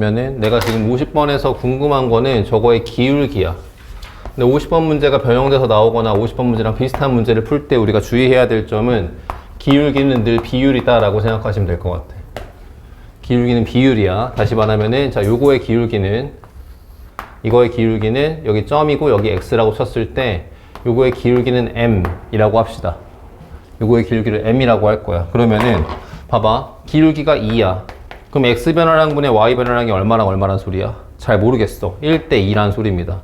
면은 내가 지금 50번에서 궁금한 거는 저거의 기울기야. 근데 50번 문제가 변형돼서 나오거나 50번 문제랑 비슷한 문제를 풀 때 우리가 주의해야 될 점은 기울기는 늘 비율이다라고 생각하시면 될 것 같아. 기울기는 비율이야. 다시 말하면은 자 요거의 기울기는 이거의 기울기는 여기 점이고 여기 x라고 쳤을 때 요거의 기울기는 m이라고 합시다. 요거의 기울기를 m이라고 할 거야. 그러면은 봐봐. 기울기가 2야. 그럼 x 변화량분의 y 변화량이 얼마랑 얼마란 소리야? 잘 모르겠어. 1대 2란 소리입니다.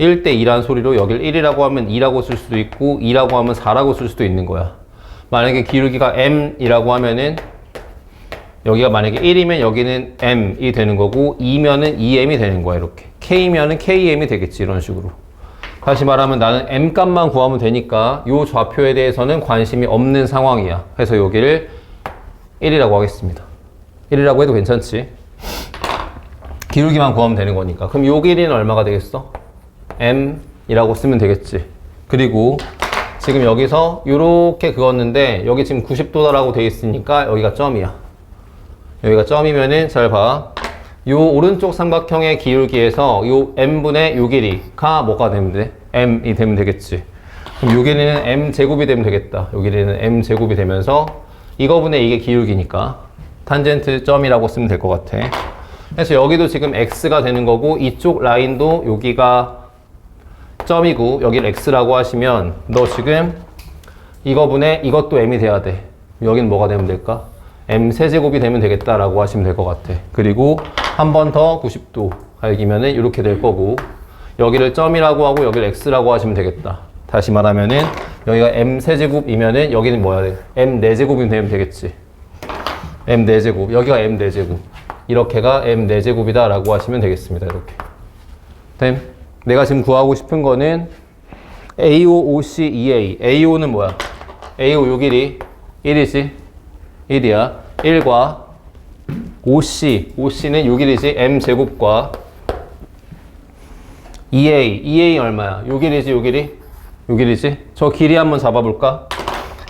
1대 2란 소리로 여길 1이라고 하면 2라고 쓸 수도 있고 2라고 하면 4라고 쓸 수도 있는 거야. 만약에 기울기가 m이라고 하면은 여기가 만약에 1이면 여기는 m이 되는 거고 2면은 2m이 되는 거야 이렇게 k면은 km이 되겠지 이런 식으로 다시 말하면 나는 m 값만 구하면 되니까 이 좌표에 대해서는 관심이 없는 상황이야 그래서 여기를 1이라고 하겠습니다 1이라고 해도 괜찮지 기울기만 구하면 되는 거니까 그럼 요 길이는 얼마가 되겠어? m이라고 쓰면 되겠지 그리고 지금 여기서 이렇게 그었는데 여기 지금 90도다라고 돼 있으니까 여기가 점이야 여기가 점이면은 잘 봐. 요 오른쪽 삼각형의 기울기에서 요 m분의 요 길이가 뭐가 되면 돼? m이 되면 되겠지. 그럼 요 길이는 m 제곱이 되면 되겠다. 요 길이는 m 제곱이 되면서 이거분의 이게 기울기니까 탄젠트 점이라고 쓰면 될 것 같아. 그래서 여기도 지금 x가 되는 거고 이쪽 라인도 여기가 점이고 여기를 x라고 하시면 너 지금 이거 분의 이것도 m이 돼야 돼. 여긴 뭐가 되면 될까? m 세제곱이 되면 되겠다라고 하시면 될 것 같아. 그리고 한 번 더 90도 갈기면은 이렇게 될 거고 여기를 점이라고 하고 여기를 x라고 하시면 되겠다. 다시 말하면은 여기가 m 세제곱이면은 여기는 뭐야 돼? m 네제곱이 되면 되겠지. M 네제곱 여기가 m 네제곱 이렇게가 m 네제곱이다 라고 하시면 되겠습니다. 이렇게. 됨. 내가 지금 구하고 싶은 거는 AO, OC, EA. AO는 뭐야? AO 요 길이 1이지. 1이야. 1과 OC. OC는 요 길이지. M 제곱과 EA. EA 얼마야? 요 길이지, 요 길이? 요 길이지? 저 길이 한번 잡아볼까?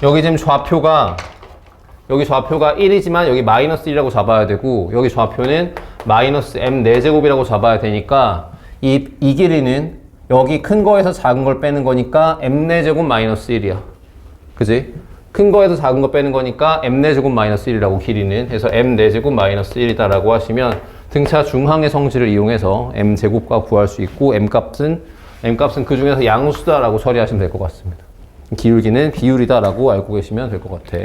여기 지금 좌표가 여기 좌표가 1이지만 여기 마이너스 1이라고 잡아야 되고 여기 좌표는 마이너스 m 4제곱이라고 잡아야 되니까 이, 이 길이는 여기 큰 거에서 작은 걸 빼는 거니까 m 4제곱 마이너스 1이야. 그지? 큰 거에서 작은 거 빼는 거니까 m 4제곱 마이너스 1이라고 길이는 해서 m 4제곱 마이너스 1이다라고 하시면 등차 중항의 성질을 이용해서 m 제곱과 구할 수 있고 m 값은 m 값은 그 중에서 양수다라고 처리하시면 될 것 같습니다. 기울기는 비율이다라고 알고 계시면 될 것 같아.